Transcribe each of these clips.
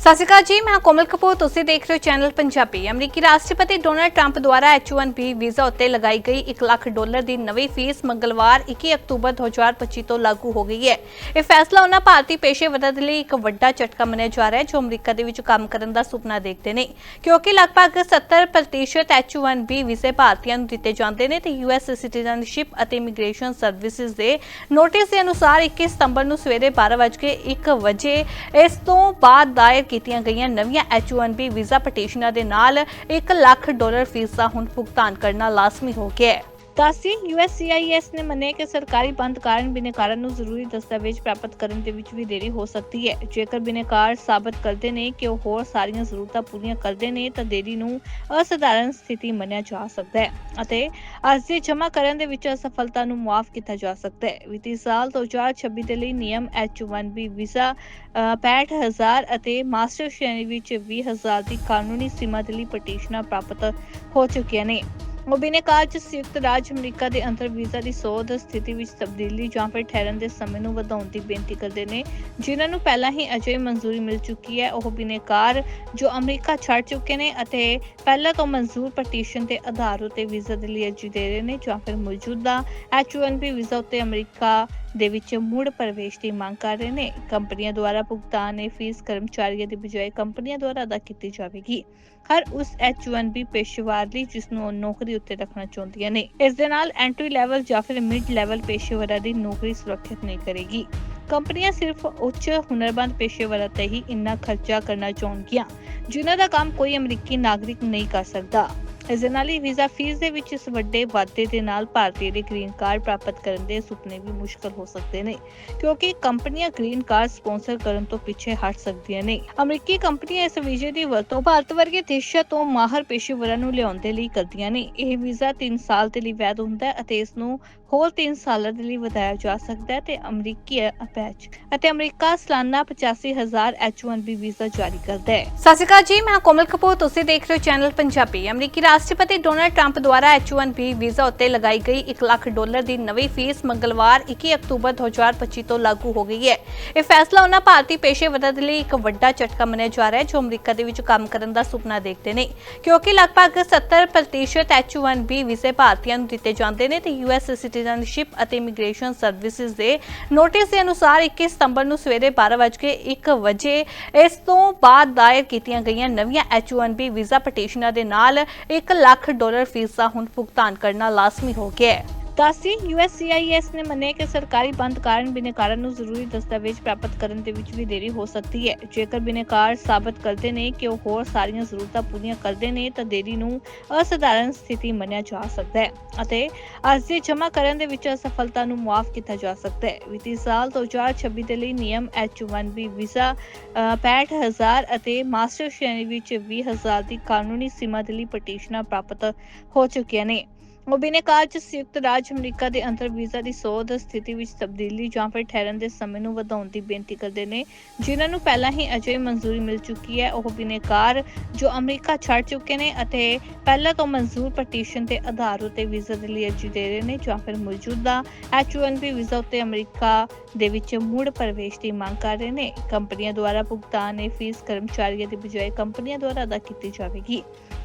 ਸਤਿ ਸ਼੍ਰੀ ਅਕਾਲ ਜੀ, ਮੈਂ ਕੋਮਲ ਕਪੂਰ। ਤੁਸੀਂ ਦੇਖ ਰਹੇ ਹੋ ਚੈਨਲ ਪੰਜਾਬੀ। ਅਮਰੀਕੀ ਰਾਸ਼ਟਰਪਤੀ ਡੋਨਲਡ ਟਰੰਪ ਦੁਆਰਾ H1B ਵੀਜ਼ਾ ਉੱਤੇ ਲਗਾਈ ਗਈ 1 ਲੱਖ ਡਾਲਰ ਦੀ ਨਵੀਂ ਫੀਸ ਮੰਗਲਵਾਰ 21 ਅਕਤੂਬਰ 2025 ਤੋਂ ਲਾਗੂ ਹੋ ਗਈ ਹੈ। ਇਹ ਫੈਸਲਾ ਉਹਨਾਂ ਭਾਰਤੀ ਪੇਸ਼ੇਵਰਾਂ ਦੇ ਲਈ ਇੱਕ ਵੱਡਾ ਝਟਕਾ ਮੰਨਿਆ ਜਾ ਰਿਹਾ ਹੈ, ਜੋ ਅਮਰੀਕਾ ਦੇ ਵਿੱਚ ਕੰਮ ਕਰਨ ਦਾ ਸੁਪਨਾ ਦੇਖਦੇ ਨੇ। ਕਿਉਂਕਿ ਲਗਭਗ 70% H1B ਵੀਜ਼ੇ ਭਾਰਤੀਆਂ ਨੂੰ ਦਿੱਤੇ ਜਾਂਦੇ ਨੇ ਤੇ US ਸਿਟੀਜ਼ਨਸ਼ਿਪ ਅਤੇ ਇਮੀਗ੍ਰੇਸ਼ਨ ਸਰਵਿਸਿਜ਼ ਦੇ ਨੋਟਿਸ ਦੇ ਅਨੁਸਾਰ 21 ਸਤੰਬਰ ਨੂੰ ਸਵੇਰੇ 12:01 ਵਜੇ ਇਸ ਤੋਂ ਬਾਅਦ ਦਾਇਰ ਕੀਤੀਆਂ ਗਈਆਂ ਨਵੀਆਂ H1B ਵੀਜ਼ਾ ਪਟੀਸ਼ਨਾਂ ਦੇ ਨਾਲ 1 ਲੱਖ ਡਾਲਰ ਫੀਸ ਦਾ ਹੁਣ ਭੁਗਤਾਨ ਕਰਨਾ ਲਾਜ਼ਮੀ ਹੋ ਗਿਆ ਹੈ। ਤਾਸੀ USCIS ਨੇ ਮੰਨਿਆ ਕਿ ਸਰਕਾਰੀ ਬੰਦ ਕਾਰਨ ਬਿਨੇਕਾਰਾਂ ਨੂੰ ਜ਼ਰੂਰੀ ਦਸਤਾਵੇਜ਼ ਪ੍ਰਾਪਤ ਕਰਨ ਦੇ ਵਿੱਚ ਵੀ ਦੇਰੀ ਹੋ ਸਕਦੀ ਹੈ। ਜੇਕਰ ਬਿਨੇਕਾਰ ਸਾਬਤ ਕਰਦੇ ਨੇ ਕਿ ਉਹ ਹੋਰ ਸਾਰੀਆਂ ਜ਼ਰੂਰਤਾਂ ਪੂਰੀਆਂ ਕਰਦੇ ਨੇ ਤਾਂ ਦੇਰੀ ਨੂੰ ਅਸਧਾਰਨ ਸਥਿਤੀ ਮੰਨਿਆ ਜਾ ਸਕਦਾ ਹੈ ਅਤੇ ਅਰਜ਼ੀ ਜਮ੍ਹਾਂ ਕਰਨ ਦੇ ਵਿੱਚ ਅਸਫਲਤਾ ਨੂੰ ਮੁਆਫ ਕੀਤਾ ਜਾ ਸਕਦਾ ਹੈ। ਵਿੱਤੀ ਸਾਲ 2026 ਦੇ ਲਈ ਨਿਯਮ H1B ਵੀਜ਼ਾ ਅ, 65000 ਅਤੇ ਮਾਸਟਰ ਸ਼੍ਰੇਣੀ ਵਿੱਚ 20000 ਦੀ ਕਾਨੂੰਨੀ ਸੀਮਾ ਦੇ ਲਈ ਪਟੀਸ਼ਨਾਂ ਪ੍ਰਾਪਤ ਹੋ ਚੁੱਕੀਆਂ ਨੇ। ਮੋਬੀਨੇਕਾਰ ਚ ਸੰਯੁਕਤ ਰਾਜ ਅਮਰੀਕਾ ਦੇ ਅੰਦਰ ਵੀਜ਼ਾ ਦੀ ਸੋਧ ਸਥਿਤੀ ਵਿੱਚ ਤਬਦੀਲੀ ਜਾਂ ਫਿਰ ਠਹਿਰਨ ਦੇ ਸਮੇਂ ਨੂੰ ਵਧਾਉਣ ਦੀ ਬੇਨਤੀ ਕਰਦੇ ਨੇ, ਜਿਨ੍ਹਾਂ ਨੂੰ ਪਹਿਲਾਂ ਹੀ ਅਜੇ ਮਨਜ਼ੂਰੀ ਮਿਲ ਚੁੱਕੀ ਹੈ। ਉਹ ਬਿਨੇਕਾਰ ਜੋ ਅਮਰੀਕਾ ਛੱਡ ਚੁੱਕੇ ਨੇ ਅਤੇ ਪਹਿਲਾਂ ਤੋਂ ਮਨਜ਼ੂਰ ਪਟੀਸ਼ਨ ਦੇ ਆਧਾਰ ਉਤੇ ਵੀਜ਼ਾ ਦੇ ਲਈ ਅਰਜ਼ੀ ਦੇ ਰਹੇ ਨੇ ਜਾਂ ਫਿਰ ਮੌਜੂਦਾ H1B ਵੀਜ਼ਾ ਉਤੇ ਅਮਰੀਕਾ ਦੇ ਵਿੱਚ ਮੁੜ ਪ੍ਰਵੇਸ਼ ਦੀ ਮੰਗ ਕਰ ਰਹੇ ਨੇ। ਕੰਪਨੀਆਂ ਦੁਆਰਾ ਭੁਗਤਾਨ ਇਹ ਫੀਸ ਕਰਮਚਾਰੀਆਂ ਦੀ ਬਜਾਏ ਕੰਪਨੀਆਂ ਦੁਆਰਾ ਅਦਾ ਕੀਤੀ ਜਾਵੇਗੀ। ਹਰ ਉਸ H1B ਪੇਸ਼ੇਵਰ ਲਈ ਜਿਸ ਨੂੰ ਨੌਕਰੀ ਉੱਤੇ ਰੱਖਣਾ ਚਾਹੁੰਦੀਆਂ ਨੇ। ਇਸ ਦੇ ਨਾਲ ਐਂਟਰੀ ਲੈਵਲ ਜਾਂ ਫਿਰ ਮਿਡ ਲੈਵਲ ਪੇਸ਼ੇਵਰਾਂ ਦੀ ਨੌਕਰੀ ਸੁਰੱਖਿਅਤ ਨਹੀਂ ਕਰੇਗੀ। ਕੰਪਨੀਆਂ ਸਿਰਫ ਉੱਚ ਹੁਨਰਬੰਦ ਪੇਸ਼ੇਵਰਾਂ ਤੇ ਹੀ ਇੰਨਾ ਖਰਚਾ ਕਰਨਾ ਚਾਹੁੰਦੀਆਂ, ਜਿਨ੍ਹਾਂ ਦਾ ਕੰਮ ਕੋਈ ਅਮਰੀਕੀ ਨਾਗਰਿਕ ਨਹੀਂ ਕਰ ਸਕਦਾ। ਇਸ ਦੇ ਨਾਲ ਹੀ ਵੀਜ਼ਾ ਫੀਸ ਦੇ ਵਿੱਚ ਇਸ ਵੱਡੇ ਵਾਧੇ ਦੇ ਨਾਲ ਭਾਰਤੀ ਦੇ ਗ੍ਰੀਨ ਕਾਰਡ ਪ੍ਰਾਪਤ ਕਰਨ ਦੇ ਸੁਪਨੇ ਵੀ ਮੁਸ਼ਕਲ ਹੋ ਸਕਦੇ ਨੇ, ਕਿਉਂਕਿ ਕੰਪਨੀਆਂ ਗ੍ਰੀਨ ਕਾਰਡ ਸਪਾਂਸਰ ਕਰਨ ਤੋਂ ਪਿੱਛੇ ਹਟ ਸਕਦੀਆਂ ਨੇ। ਅਮਰੀਕੀ ਕੰਪਨੀਆਂ ਇਸ ਵੀਜ਼ੇ ਦੀ ਵਰਤੋਂ ਭਾਰਤ ਵਰਗੇ ਦੇਸ਼ਾਂ ਤੋਂ ਮਾਹਰ ਪੇਸ਼ੇਵਰਾਂ ਨੂੰ ਲਿਆਉਣ ਦੇ ਲਈ ਕਰਦੀਆਂ ਨੇ। ਇਹ ਵੀਜ਼ਾ 3 ਸਾਲ ਦੇ ਲਈ ਵੈਧ ਹੁੰਦਾ ਹੈ ਅਤੇ ਇਸ ਨੂੰ ਹੋਰ 3 ਸਾਲਾਂ ਦੇ ਲਈ ਵਧਾਇਆ ਜਾ ਸਕਦਾ ਹੈ ਤੇ ਅਮਰੀਕੀ ਅਪੈਚ ਅਤੇ ਅਮਰੀਕਾ ਸਾਲਾਨਾ 85000 H1B ਵੀਜ਼ਾ ਜਾਰੀ ਕਰਦਾ ਹੈ। ਸਤਿ ਸ਼੍ਰੀ ਅਕਾਲ ਜੀ, ਮੈਂ ਕੋਮਲ ਕਪੂਰ। ਤੁਸੀਂ ਦੇਖ ਰਹੇ ਹੋ ਚੈਨਲ ਪੰਜਾਬੀ। ਅਮਰੀਕੀ ਰਾਸ਼ਟਰਪਤੀ ਡੋਨਾਲਡ ਟਰੰਪ ਦੁਆਰਾ H1B ਵੀਜ਼ਾ ਉੱਤੇ ਲਗਾਈ ਗਈ 1 ਲੱਖ ਡਾਲਰ ਦੀ ਨਵੀਂ ਫੀਸ ਮੰਗਲਵਾਰ 21 ਅਕਤੂਬਰ 2025 ਤੋਂ ਲਾਗੂ ਹੋ ਗਈ ਹੈ। ਇਹ ਫੈਸਲਾ ਉਹਨਾਂ ਭਾਰਤੀ ਪੇਸ਼ੇਵਰਾਂ ਦੇ ਲਈ ਇੱਕ ਵੱਡਾ ਝਟਕਾ ਮੰਨਿਆ ਜਾ ਰਿਹਾ ਹੈ, ਜੋ ਅਮਰੀਕਾ ਦੇ ਵਿੱਚ ਕੰਮ ਕਰਨ ਦਾ ਸੁਪਨਾ ਦੇਖਦੇ ਨੇ। ਕਿਉਂਕਿ ਲਗਭਗ 70% H1B ਵੀਜ਼ੇ ਭਾਰਤੀਆਂ ਨੂੰ ਦਿੱਤੇ ਜਾਂਦੇ ਨੇ ਤੇ US ਸਿਟੀਜ਼ਨਸ਼ਿਪ ਅਤੇ ਇਮੀਗ੍ਰੇਸ਼ਨ ਸਰਵਿਸਿਜ਼ ਦੇ ਨੋਟਿਸ ਦੇ ਅਨੁਸਾਰ 21 ਸਤੰਬਰ ਨੂੰ ਸਵੇਰੇ 12:01 ਵਜੇ ਇਸ ਤੋਂ ਬਾਅਦ ਦਾਇਰ ਕੀਤੀਆਂ ਗਈਆਂ ਨਵੀਆਂ H1B ਵੀਜ਼ਾ ਪਟੀਸ਼ਨਾਂ ਦੇ ਨਾਲ 1 ਲੱਖ ਡਾਲਰ ਫੀਸ ਦਾ ਹੁਣ ਭੁਗਤਾਨ ਕਰਨਾ ਲਾਜ਼ਮੀ ਹੋ ਗਿਆ ਹੈ। ਤਾਸੀ USCIS ਨੇ ਮੰਨਿਆ ਕਿ ਸਰਕਾਰੀ ਬੰਦ ਕਾਰਨ ਬਿਨੇਕਾਰਾਂ ਨੂੰ ਜ਼ਰੂਰੀ ਦਸਤਾਵੇਜ਼ ਪ੍ਰਾਪਤ ਕਰਨ ਦੇ ਵਿੱਚ ਵੀ ਦੇਰੀ ਹੋ ਸਕਦੀ ਹੈ। ਜੇਕਰ ਬਿਨੇਕਾਰ ਸਾਬਤ ਕਰਦੇ ਨੇ ਕਿ ਉਹ ਹੋਰ ਸਾਰੀਆਂ ਜ਼ਰੂਰਤਾਂ ਪੂਰੀਆਂ ਕਰਦੇ ਨੇ ਤਾਂ ਦੇਰੀ ਨੂੰ ਅਸਧਾਰਨ ਸਥਿਤੀ ਮੰਨਿਆ ਜਾ ਸਕਦਾ ਹੈ ਅਤੇ ਅਰਜ਼ੀ ਜਮ੍ਹਾਂ ਕਰਨ ਦੇ ਵਿੱਚ ਅਸਫਲਤਾ ਨੂੰ ਮੁਆਫ ਕੀਤਾ ਜਾ ਸਕਦਾ ਹੈ। ਵਿੱਤੀ ਸਾਲ 2026 ਦੇ ਲਈ ਨਿਯਮ H1B ਵੀਜ਼ਾ ਅ, 65000 ਅਤੇ ਮਾਸਟਰ ਸ਼੍ਰੇਣੀ ਵਿੱਚ 20000 ਦੀ ਕਾਨੂੰਨੀ ਸੀਮਾ ਦੇ ਲਈ ਪਟੀਸ਼ਨਾਂ ਪ੍ਰਾਪਤ ਹੋ ਚੁੱਕੀਆਂ ਨੇ। ਮੋਬੀਨੇਕਾਰ ਚ ਸੰਯੁਕਤ ਰਾਜ ਅਮਰੀਕਾ ਦੇ ਅੰਤਰ ਵੀਜ਼ਾ ਦੀ ਸੋਧ ਸਥਿਤੀ ਵਿੱਚ ਤਬਦੀਲੀ ਜਾਂ ਫਿਰ ਠਹਿਰਨ ਦੇ ਸਮੇਂ ਨੂੰ ਵਧਾਉਣ ਦੀ ਬੇਨਤੀ ਕਰਦੇ ਨੇ, ਜਿਨ੍ਹਾਂ ਨੂੰ ਪਹਿਲਾਂ ਹੀ ਅਜੇ ਮਨਜ਼ੂਰੀ ਮਿਲ ਚੁੱਕੀ ਹੈ। ਉਹ ਬਿਨੇਕਾਰ ਜੋ ਅਮਰੀਕਾ ਛੱਡ ਚੁੱਕੇ ਨੇ ਅਤੇ ਪਹਿਲਾਂ ਤੋਂ ਮਨਜ਼ੂਰ ਪਟੀਸ਼ਨ ਦੇ ਆਧਾਰ ਉਤੇ ਵੀਜ਼ਾ ਦੇ ਲਈ ਅਰਜ਼ੀ ਦੇ ਰਹੇ ਨੇ ਜਾਂ ਫਿਰ ਮੌਜੂਦਾ H1B ਵੀਜ਼ਾ ਉਤੇ ਅਮਰੀਕਾ ਦੇ ਵਿੱਚ ਮੁੜ ਪ੍ਰਵੇਸ਼ ਦੀ ਮੰਗ ਕਰ ਰਹੇ ਨੇ। ਕੰਪਨੀਆਂ ਦੁਆਰਾ ਭੁਗਤਾਨ ਇਹ ਫੀਸ ਕਰਮਚਾਰੀਆਂ ਦੀ ਬਜਾਏ ਕੰਪਨੀਆਂ ਦੁਆਰਾ ਅਦਾ ਕੀਤੀ ਜਾਵੇਗੀ।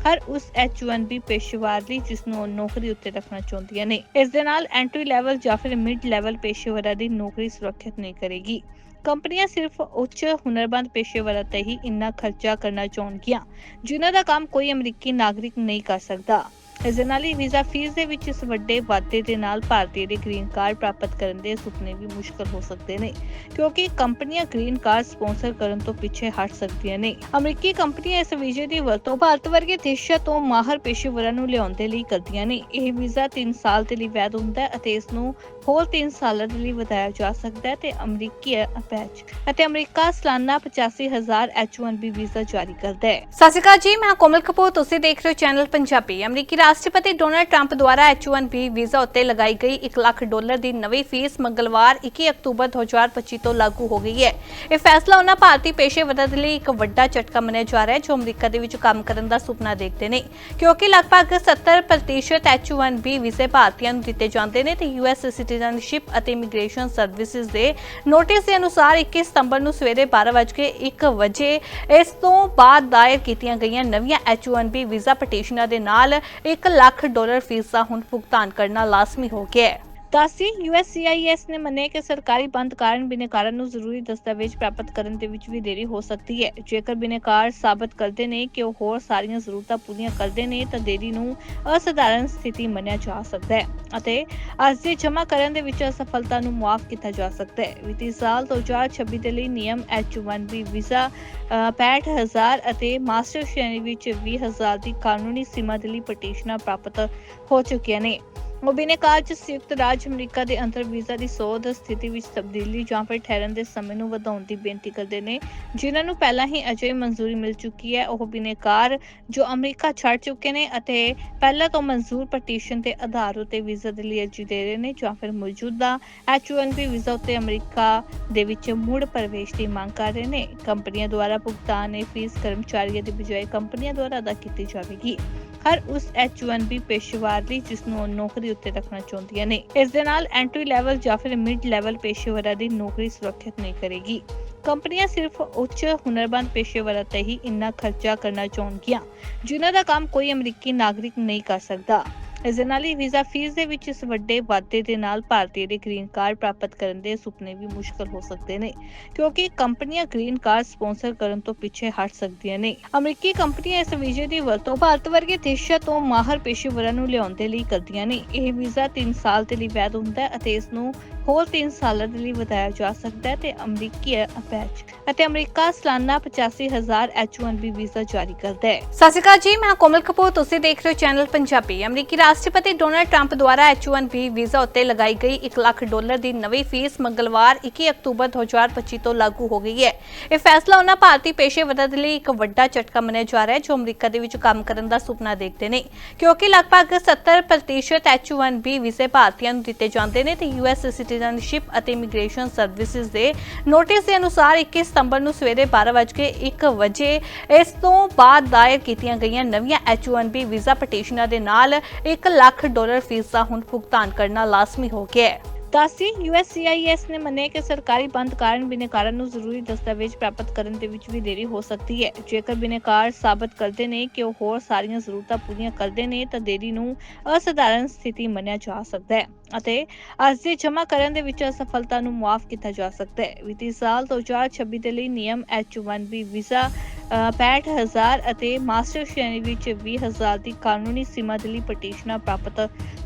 ਹਰ ਉਸ H1B ਪੇਸ਼ੇਵਰ ਲਈ ਜਿਸ ਨੂੰ ਉਹ ਨੌਕਰੀ ਉੱਤੇ ਰੱਖਣਾ ਚਾਹੁੰਦੀਆਂ ਨੇ। ਇਸ ਦੇ ਨਾਲ ਐਂਟਰੀ ਲੈਵਲ ਜਾਂ ਫਿਰ ਮਿਡ ਲੈਵਲ ਪੇਸ਼ੇਵਰਾਂ ਦੀ ਨੌਕਰੀ ਸੁਰੱਖਿਅਤ ਨਹੀਂ ਕਰੇਗੀ। ਕੰਪਨੀਆਂ ਸਿਰਫ ਉੱਚ ਹੁਨਰਬੰਦ ਪੇਸ਼ੇਵਰਾਂ ਤੇ ਹੀ ਇੰਨਾ ਖਰਚਾ ਕਰਨਾ ਚਾਹੁੰਦੀਆਂ ਜਿਨ੍ਹਾਂ ਦਾ ਕੰਮ ਕੋਈ ਅਮਰੀਕੀ ਨਾਗਰਿਕ ਨਹੀਂ ਕਰ ਸਕਦਾ। ਇਸ ਦੇ ਨਾਲ ਹੀ ਵੀਜ਼ਾ ਫੀਸ ਦੇ ਵਿੱਚ ਇਸ ਵੱਡੇ ਵਾਧੇ ਦੇ ਨਾਲ ਭਾਰਤੀ ਦੇ ਗ੍ਰੀਨ ਕਾਰਡ ਪ੍ਰਾਪਤ ਕਰਨ ਦੇ ਸੁਪਨੇ ਵੀ ਮੁਸ਼ਕਲ ਹੋ ਸਕਦੇ ਨੇ, ਕਿਉਂਕਿ ਕੰਪਨੀਆਂ ਗ੍ਰੀਨ ਕਾਰਡ ਸਪਾਂਸਰ ਕਰਨ ਤੋਂ ਪਿੱਛੇ ਹਟ ਸਕਦੀਆਂ ਨੇ। ਅਮਰੀਕੀ ਕੰਪਨੀਆਂ ਇਸ ਵੀਜ਼ੇ ਦੀ ਵਰਤੋਂ ਭਾਰਤ ਵਰਗੇ ਦੇਸ਼ਾਂ ਤੋਂ ਮਾਹਰ ਪੇਸ਼ੇਵਰਾਂ ਨੂੰ ਲਿਆਉਣ ਦੇ ਲਈ ਕਰਦੀਆਂ ਨੇ। ਇਹ ਵੀਜ਼ਾ 3 ਸਾਲ ਦੇ ਲਈ ਵੈਧ ਹੁੰਦਾ ਹੈ ਅਤੇ ਇਸ ਨੂੰ ਹੋਰ 3 ਸਾਲਾਂ ਦੇ ਲਈ ਵਧਾਇਆ ਜਾ ਸਕਦਾ ਹੈ ਤੇ ਅਮਰੀਕੀ ਅਪੈਚ ਅਤੇ ਅਮਰੀਕਾ ਸਾਲਾਨਾ 85000 H1B ਵੀਜ਼ਾ ਜਾਰੀ ਕਰਦਾ ਹੈ। ਸਤਿ ਸ਼੍ਰੀ ਅਕਾਲ ਜੀ, ਮੈਂ ਕੋਮਲ ਕਪੂਰ, ਤੁਸੀਂ ਦੇਖ ਰਹੇ ਹੋ ਚੈਨਲ ਪੰਜਾਬੀ। ਅਮਰੀਕੀ ਰਾਸ਼ਟਰਪਤੀ ਡੋਨਲਡ ਟਰੰਪ ਦੁਆਰਾ H1B ਵੀਜ਼ਾ ਉੱਤੇ ਲਗਾਈ ਗਈ 1 ਲੱਖ ਡਾਲਰ ਦੀ ਨਵੀਂ ਫੀਸ ਮੰਗਲਵਾਰ 21 ਅਕਤੂਬਰ 2025 ਤੋਂ ਲਾਗੂ ਹੋ ਗਈ ਹੈ। ਇਹ ਫੈਸਲਾ ਉਹਨਾਂ ਭਾਰਤੀ ਪੇਸ਼ੇਵਰਾਂ ਦੇ ਲਈ ਇੱਕ ਵੱਡਾ ਝਟਕਾ ਮੰਨਿਆ ਜਾ ਰਿਹਾ ਹੈ, ਜੋ ਅਮਰੀਕਾ ਦੇ ਵਿੱਚ ਕੰਮ ਕਰਨ ਦਾ ਸੁਪਨਾ ਦੇਖਦੇ ਨੇ। ਕਿਉਂਕਿ ਲਗਭਗ 70% H1B ਵੀਜ਼ੇ ਭਾਰਤੀਆਂ ਨੂੰ ਦਿੱਤੇ ਜਾਂਦੇ ਨੇ ਤੇ US ਸਿਟੀਜ਼ਨਸ਼ਿਪ ਅਤੇ ਇਮੀਗ੍ਰੇਸ਼ਨ ਸਰਵਿਸਿਜ਼ ਦੇ ਨੋਟਿਸ ਦੇ ਅਨੁਸਾਰ 21 ਸਤੰਬਰ ਨੂੰ ਸਵੇਰੇ 12:01 ਵਜੇ ਇਸ ਤੋਂ ਬਾਅਦ ਦਾਇਰ ਕੀਤੀਆਂ ਗਈਆਂ ਨਵੀਆਂ H1B ਵੀਜ਼ਾ ਪਟੀਸ਼ਨਾਂ ਦੇ ਨਾਲ ਇੱਕ 1 ਲੱਖ ਡਾਲਰ ਫੀਸ ਦਾ ਹੁਣ ਭੁਗਤਾਨ ਕਰਨਾ ਲਾਜ਼ਮੀ ਹੋ ਗਿਆ ਹੈ। ਦੱਸੀ USCIS ਨੇ ਮੰਨਿਆ ਕਿ ਸਰਕਾਰੀ ਬੰਦ ਕਾਰਨ ਬਿਨੇਕਾਰਾਂ ਨੂੰ ਜ਼ਰੂਰੀ ਦਸਤਾਵੇਜ਼ ਪ੍ਰਾਪਤ ਕਰਨ ਦੇ ਵਿੱਚ ਵੀ ਦੇਰੀ ਹੋ ਸਕਦੀ ਹੈ। ਜੇਕਰ ਬਿਨੇਕਾਰ ਸਾਬਤ ਕਰਦੇ ਨੇ ਕਿ ਉਹ ਹੋਰ ਸਾਰੀਆਂ ਜ਼ਰੂਰਤਾਂ ਪੂਰੀਆਂ ਕਰਦੇ ਨੇ ਤਾਂ ਦੇਰੀ ਨੂੰ ਅਸਧਾਰਨ ਸਥਿਤੀ ਮੰਨਿਆ ਜਾ ਸਕਦਾ ਹੈ ਅਤੇ ਅਰਜ਼ੀ ਜਮ੍ਹਾਂ ਕਰਨ ਦੇ ਵਿੱਚ ਅਸਫਲਤਾ ਨੂੰ ਮੁਆਫ ਕੀਤਾ ਜਾ ਸਕਦਾ ਹੈ। ਵਿੱਤੀ ਸਾਲ 2026 ਦੇ ਲਈ ਨਿਯਮ H1B ਵੀਜ਼ਾ ਅ, 65000 ਅਤੇ ਮਾਸਟਰ ਸ਼੍ਰੇਣੀ ਵਿੱਚ 20000 ਦੀ ਕਾਨੂੰਨੀ ਸੀਮਾ ਦੇ ਲਈ ਪਟੀਸ਼ਨਾਂ ਪ੍ਰਾਪਤ ਹੋ ਚੁੱਕੀਆਂ ਨੇ। ਮੋਬੀਨੇਕਾਰ ਚ ਸੰਯੁਕਤ ਰਾਜ ਅਮਰੀਕਾ ਦੇ ਅੰਦਰ ਵੀਜ਼ਾ ਦੀ ਸੋਧ ਸਥਿਤੀ ਵਿੱਚ ਤਬਦੀਲੀ ਜਾਂ ਫਿਰ ਠਹਿਰਨ ਦੇ ਸਮੇਂ ਨੂੰ ਵਧਾਉਣ ਦੀ ਬੇਨਤੀ ਕਰਦੇ ਨੇ, ਜਿਨ੍ਹਾਂ ਨੂੰ ਪਹਿਲਾਂ ਹੀ ਅਜੇ ਮਨਜ਼ੂਰੀ ਮਿਲ ਚੁੱਕੀ ਹੈ, ਉਹ ਬਿਨੇਕਾਰ ਜੋ ਅਮਰੀਕਾ ਛੱਡ ਚੁੱਕੇ ਨੇ ਅਤੇ ਪਹਿਲਾਂ ਤੋਂ ਮਨਜ਼ੂਰ ਪਟੀਸ਼ਨ ਦੇ ਆਧਾਰ ਉਤੇ ਵੀਜ਼ਾ ਦੇ ਲਈ ਅਰਜ਼ੀ ਦੇ ਰਹੇ ਨੇ ਜਾਂ ਫਿਰ ਮੌਜੂਦਾ H1B ਵੀਜ਼ਾ ਉਤੇ ਅਮਰੀਕਾ ਦੇ ਵਿੱਚ ਮੁੜ ਪ੍ਰਵੇਸ਼ ਦੀ ਮੰਗ ਕਰ ਰਹੇ ਨੇ। ਕੰਪਨੀਆਂ ਦੁਆਰਾ ਭੁਗਤਾਨ ਇਹ ਫੀਸ ਕਰਮਚਾਰੀਆਂ ਦੀ ਬਜਾਏ ਕੰਪਨੀਆਂ ਦੁਆਰਾ ਅਦਾ ਕੀਤੀ ਜਾਵੇਗੀ। ਹਰ ਉਸ H1B ਪੇਸ਼ੇਵਰ ਲਈ ਜਿਸ ਨੂੰ ਉਹ ਨੌਕਰੀ ਉੱਤੇ ਰੱਖਣਾ ਚਾਹੁੰਦੀਆਂ ਨੇ। ਇਸ ਦੇ ਨਾਲ ਐਂਟਰੀ ਲੈਵਲ ਜਾਂ ਫਿਰ ਮਿਡ ਲੈਵਲ ਪੇਸ਼ੇਵਰਾਂ ਦੀ ਨੌਕਰੀ ਸੁਰੱਖਿਅਤ ਨਹੀਂ ਕਰੇਗੀ। ਕੰਪਨੀਆਂ ਸਿਰਫ ਉੱਚ ਹੁਨਰਬੰਦ ਪੇਸ਼ੇਵਰਾਂ ਤੇ ਹੀ ਇੰਨਾ ਖਰਚਾ ਕਰਨਾ ਚਾਹੁੰਦੀਆਂ, ਜਿਨ੍ਹਾਂ ਦਾ ਕੰਮ ਕੋਈ ਅਮਰੀਕੀ ਨਾਗਰਿਕ ਨਹੀਂ ਕਰ ਸਕਦਾ। ਇਸ ਦੇ ਨਾਲ ਹੀ ਵੀਜ਼ਾ ਫੀਸ ਦੇ ਵਿੱਚ ਇਸ ਵੱਡੇ ਵਾਧੇ ਦੇ ਨਾਲ ਭਾਰਤੀ ਦੇ ਗ੍ਰੀਨ ਕਾਰਡ ਪ੍ਰਾਪਤ ਕਰਨ ਦੇ ਸੁਪਨੇ ਵੀ ਮੁਸ਼ਕਲ ਹੋ ਸਕਦੇ ਨੇ, ਕਿਉਂਕਿ ਕੰਪਨੀਆਂ ਗ੍ਰੀਨ ਕਾਰਡ ਸਪਾਂਸਰ ਕਰਨ ਤੋਂ ਪਿੱਛੇ ਹਟ ਸਕਦੀਆਂ ਨੇ। ਅਮਰੀਕੀ ਕੰਪਨੀਆਂ ਇਸ ਵੀਜ਼ੇ ਦੀ ਵਰਤੋਂ ਭਾਰਤ ਵਰਗੇ ਦੇਸ਼ਾਂ ਤੋਂ ਮਾਹਰ ਪੇਸ਼ੇਵਰਾਂ ਨੂੰ ਲਿਆਉਣ ਦੇ ਲਈ ਕਰਦੀਆਂ ਨੇ। ਇਹ ਵੀਜ਼ਾ 3 ਸਾਲ ਦੇ ਲਈ ਵੈਧ ਹੁੰਦਾ ਹੈ ਅਤੇ ਇਸ ਨੂੰ ਹੋਰ 3 ਸਾਲਾਂ ਦੇ ਲਈ ਵਧਾਇਆ ਜਾ ਸਕਦਾ ਹੈ ਤੇ ਅਮਰੀਕੀ ਅਪੈਚ ਅਤੇ ਅਮਰੀਕਾ ਸਾਲਾਨਾ 85000 H1B ਵੀਜ਼ਾ ਜਾਰੀ ਕਰਦਾ ਹੈ। ਸਤਿ ਸ਼੍ਰੀ ਅਕਾਲ ਜੀ, ਮੈਂ ਕੋਮਲ ਕਪੂਰ। ਤੁਸੀਂ ਦੇਖ ਰਹੇ ਹੋ ਚੈਨਲ ਪੰਜਾਬੀ। ਅਮਰੀਕੀ ਰਾਸ਼ਟਰਪਤੀ ਡੋਨਾਲਡ ਟਰੰਪ ਦੁਆਰਾ H1B ਵੀਜ਼ਾ ਉੱਤੇ ਲਗਾਈ ਗਈ 1 ਲੱਖ ਡਾਲਰ ਦੀ ਨਵੀਂ ਫੀਸ ਮੰਗਲਵਾਰ 21 ਅਕਤੂਬਰ 2025 ਤੋਂ ਲਾਗੂ ਹੋ ਗਈ ਹੈ। ਇਹ ਫੈਸਲਾ ਉਹਨਾਂ ਭਾਰਤੀ ਪੇਸ਼ੇਵਰਾਂ ਦੇ ਲਈ ਇੱਕ ਵੱਡਾ ਝਟਕਾ ਮੰਨਿਆ ਜਾ ਰਿਹਾ ਹੈ, ਜੋ ਅਮਰੀਕਾ ਦੇ ਵਿੱਚ ਕੰਮ ਕਰਨ ਦਾ ਸੁਪਨਾ ਦੇਖਦੇ ਨੇ। ਕਿਉਂਕਿ ਲਗਭਗ 70% H1B ਵੀਜ਼ੇ ਭਾਰਤੀਆਂ ਨੂੰ ਦਿੱਤੇ ਜਾਂਦੇ ਨੇ ਤੇ US ਸਿਟੀਜ਼ਨਸ਼ਿਪ ਅਤੇ ਇਮੀਗ੍ਰੇਸ਼ਨ ਸਰਵਿਸਿਜ਼ ਦੇ ਨੋਟਿਸ ਦੇ ਅਨੁਸਾਰ 21 ਸਤੰਬਰ ਨੂੰ ਸਵੇਰੇ 12:01 ਵਜੇ ਇਸ ਤੋਂ ਬਾਅਦ ਦਾਇਰ ਕੀਤੀਆਂ ਗਈਆਂ ਨਵੀਆਂ H1B ਵੀਜ਼ਾ ਪਟੀਸ਼ਨਾਂ ਦੇ ਨਾਲ 1 ਲੱਖ ਡਾਲਰ ਫੀਸ ਦਾ ਹੁਣ ਭੁਗਤਾਨ ਕਰਨਾ ਲਾਜ਼ਮੀ ਹੋ ਗਿਆ ਹੈ। ਦੱਸੀ USCIS ਨੇ ਮੰਨਿਆ ਕਿ ਸਰਕਾਰੀ ਬੰਦ ਕਾਰਨ ਬਿਨੇਕਾਰਾਂ ਨੂੰ ਜ਼ਰੂਰੀ ਦਸਤਾਵੇਜ਼ ਪ੍ਰਾਪਤ ਕਰਨ ਦੇ ਵਿੱਚ ਵੀ ਦੇਰੀ ਹੋ ਸਕਦੀ ਹੈ। ਜੇਕਰ ਬਿਨੇਕਾਰ ਸਾਬਤ ਕਰਦੇ ਨੇ ਕਿ ਉਹ ਹੋਰ ਸਾਰੀਆਂ ਜ਼ਰੂਰਤਾਂ ਪੂਰੀਆਂ ਕਰਦੇ ਨੇ ਤਾਂ ਦੇਰੀ ਨੂੰ ਅਸਧਾਰਨ ਸਥਿਤੀ ਮੰਨਿਆ ਜਾ ਸਕਦਾ ਹੈ ਅਤੇ ਅਰਜ਼ੀ ਜਮ੍ਹਾਂ ਕਰਨ ਦੇ ਵਿੱਚ ਅਸਫਲਤਾ ਨੂੰ ਮੁਆਫ ਕੀਤਾ ਜਾ ਸਕਦਾ ਹੈ। ਵਿੱਤੀ ਸਾਲ 2026 ਦੇ ਲਈ ਨਿਯਮ H1B ਵੀਜ਼ਾ ਅ, 65000 ਅਤੇ ਮਾਸਟਰ ਸ਼੍ਰੇਣੀ ਵਿੱਚ 20000 ਦੀ ਕਾਨੂੰਨੀ ਸੀਮਾ ਦੇ ਲਈ ਪਟੀਸ਼ਨਾਂ ਪ੍ਰਾਪਤ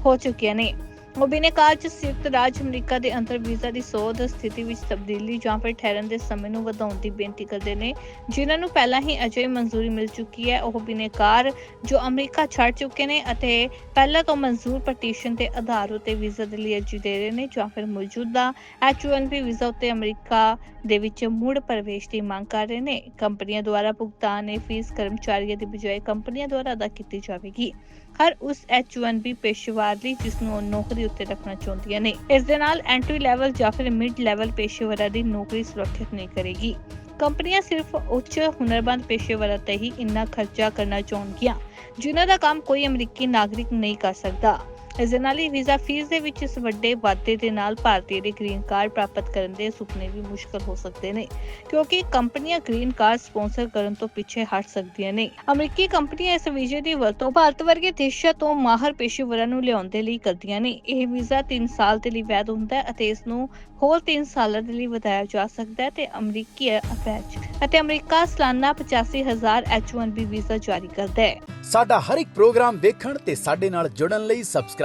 ਹੋ ਚੁੱਕੀਆਂ ਨੇ। ਮੋਬੀਨੇਕਾਰ ਚ ਸੰਯੁਕਤ ਰਾਜ ਅਮਰੀਕਾ ਦੇ ਅੰਦਰ ਵੀਜ਼ਾ ਦੀ ਸੋਧ ਸਥਿਤੀ ਵਿੱਚ ਤਬਦੀਲੀ ਜਾਂ ਫਿਰ ਠਹਿਰਨ ਦੇ ਸਮੇਂ ਨੂੰ ਵਧਾਉਣ ਦੀ ਬੇਨਤੀ ਕਰਦੇ ਨੇ, ਜਿਨ੍ਹਾਂ ਨੂੰ ਪਹਿਲਾਂ ਹੀ ਅਜੇ ਮਨਜ਼ੂਰੀ ਮਿਲ ਚੁੱਕੀ ਹੈ। ਉਹ ਬਿਨੇਕਾਰ ਜੋ ਅਮਰੀਕਾ ਛੱਡ ਚੁੱਕੇ ਨੇ ਅਤੇ ਪਹਿਲਾਂ ਤੋਂ ਮਨਜ਼ੂਰ ਪਟੀਸ਼ਨ ਦੇ ਆਧਾਰ ਉਤੇ ਵੀਜ਼ਾ ਦੇ ਲਈ ਅਰਜ਼ੀ ਦੇ ਰਹੇ ਨੇ ਜਾਂ ਫਿਰ ਮੌਜੂਦਾ H1B ਵੀਜ਼ਾ ਉਤੇ ਅਮਰੀਕਾ ਦੇ ਵਿੱਚ ਮੁੜ ਪ੍ਰਵੇਸ਼ ਦੀ ਮੰਗ ਕਰ ਰਹੇ ਨੇ। ਕੰਪਨੀਆਂ ਦੁਆਰਾ ਭੁਗਤਾਨ ਇਹ ਫੀਸ ਕਰਮਚਾਰੀਆਂ ਦੀ ਬਜਾਏ ਕੰਪਨੀਆਂ ਦੁਆਰਾ ਅਦਾ ਕੀਤੀ ਜਾਵੇਗੀ। ਹਰ ਉਸ H1B ਪੇਸ਼ੇਵਰ ਲਈ ਜਿਸ ਨੂੰ ਉਹ ਨੌਕਰੀ ਉੱਤੇ ਰੱਖਣਾ ਚਾਹੁੰਦੀਆਂ ਨੇ। ਇਸ ਦੇ ਨਾਲ ਐਂਟਰੀ ਲੈਵਲ ਜਾਂ ਫਿਰ ਮਿਡ ਲੈਵਲ ਪੇਸ਼ੇਵਰਾਂ ਦੀ ਨੌਕਰੀ ਸੁਰੱਖਿਅਤ ਨਹੀਂ ਕਰੇਗੀ। ਕੰਪਨੀਆਂ ਸਿਰਫ ਉੱਚ ਹੁਨਰਬੰਦ ਪੇਸ਼ੇਵਰਾਂ ਤੇ ਹੀ ਇੰਨਾ ਖਰਚਾ ਕਰਨਾ ਚਾਹੁੰਦੀਆਂ, ਜਿਨ੍ਹਾਂ ਦਾ ਕੰਮ ਕੋਈ ਅਮਰੀਕੀ ਨਾਗਰਿਕ ਨਹੀਂ ਕਰ ਸਕਦਾ। ਇਸ ਦੇ ਨਾਲ ਹੀ ਵੀਜ਼ਾ ਫੀਸ ਦੇ ਵਿੱਚ ਇਸ ਵੱਡੇ ਵਾਧੇ ਦੇ ਨਾਲ ਭਾਰਤੀ ਦੇ ਗ੍ਰੀਨ ਕਾਰਡ ਪ੍ਰਾਪਤ ਕਰਨ ਦੇ ਸੁਪਨੇ ਵੀ ਮੁਸ਼ਕਲ ਹੋ ਸਕਦੇ ਨੇ, ਕਿਉਂਕਿ ਕੰਪਨੀਆਂ ਗ੍ਰੀਨ ਕਾਰਡ ਸਪਾਂਸਰ ਕਰਨ ਤੋਂ ਪਿੱਛੇ ਹਟ ਸਕਦੀਆਂ ਨੇ। ਅਮਰੀਕੀ ਕੰਪਨੀਆਂ ਇਸ ਵੀਜ਼ੇ ਦੀ ਵਰਤੋਂ ਭਾਰਤ ਵਰਗੇ ਦੇਸ਼ਾਂ ਤੋਂ ਮਾਹਰ ਪੇਸ਼ੇਵਰਾਂ ਨੂੰ ਲਿਆਉਣ ਦੇ ਲਈ ਕਰਦੀਆਂ ਨੇ। ਇਹ ਵੀਜ਼ਾ 3 ਸਾਲ ਦੇ ਲਈ ਵੈਧ ਹੁੰਦਾ ਹੈ ਅਤੇ ਇਸ ਨੂੰ ਹੋਰ 3 ਸਾਲਾਂ ਦੇ ਲਈ ਵਧਾਇਆ ਜਾ ਸਕਦਾ ਹੈ ਤੇ ਅਮਰੀਕੀ ਅਪੈਚ ਅਤੇ ਅਮਰੀਕਾ ਸਾਲਾਨਾ 85000 H1B ਵੀਜ਼ਾ ਜਾਰੀ ਕਰਦਾ ਹੈ। ਸਾਡਾ ਹਰ ਇੱਕ ਪ੍ਰੋਗਰਾਮ ਦੇਖਣ ਤੇ ਸਾਡੇ ਨਾਲ ਜੁੜਨ ਲਈ